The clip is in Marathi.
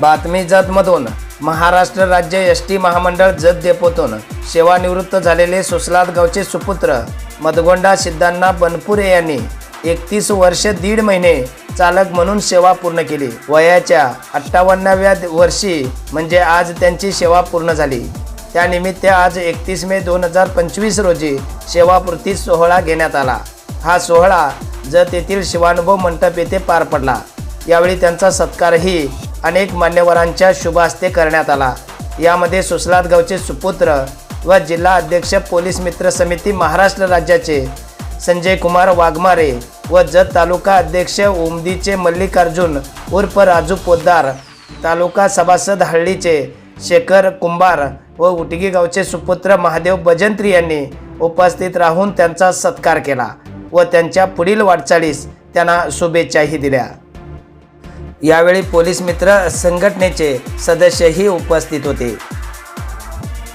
बातमी जतमधून महाराष्ट्र राज्य एस टी महामंडळ जत डेपोतून सेवानिवृत्त झालेले सुसलाद गावचे सुपुत्र मदगोंडा सिद्धांना बनपुरे यांनी एकतीस वर्ष दीड महिने चालक म्हणून सेवा पूर्ण केली. वयाच्या अठ्ठावन्नाव्या वर्षी म्हणजे आज त्यांची सेवा पूर्ण झाली. त्यानिमित्त आज एकतीस मे दोन हजार पंचवीस रोजी सेवापूर्ती सोहळा घेण्यात आला. हा सोहळा जत येथील शिवानुभव मंडप येथे पार पडला. यावेळी त्यांचा सत्कारही अनेक मान्यवरांच्या शुभ हस्ते करण्यात आला. यामध्ये सुसलादगावचे सुपुत्र व जिल्हा अध्यक्ष पोलीस मित्र समिती महाराष्ट्र राज्याचे संजय कुमार वाघमारे व जत तालुका अध्यक्ष उमदीचे मल्लिकार्जुन उर्फ राजू पोद्दार तालुका सभासद हळ्ळीचे शेखर कुंभार व उटगी गावचे सुपुत्र महादेव बजंत्री यांनी उपस्थित राहून त्यांचा सत्कार केला व त्यांच्या पुढील वाटचालीस त्यांना शुभेच्छाही दिल्या. यावेळी पोलीस मित्र संघटनेचे सदस्यही उपस्थित होते.